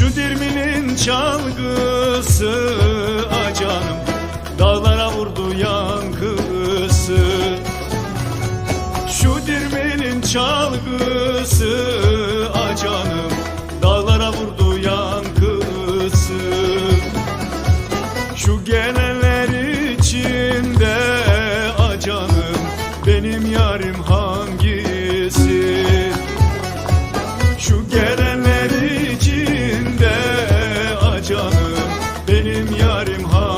Şu dirminin çalgısı acanım Dağlara vurdu yankısı. Şu dirminin çalgısı acanım Dağlara vurdu yankısı. Şu gelenler içinde acanım Benim yarim hangisi? Şu gelen canım. Benim yarim ha